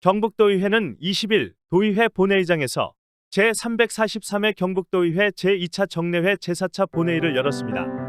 경북도의회는 20일 도의회 본회의장에서 제343회 경북도의회 제2차 정례회 제4차 본회의를 열었습니다.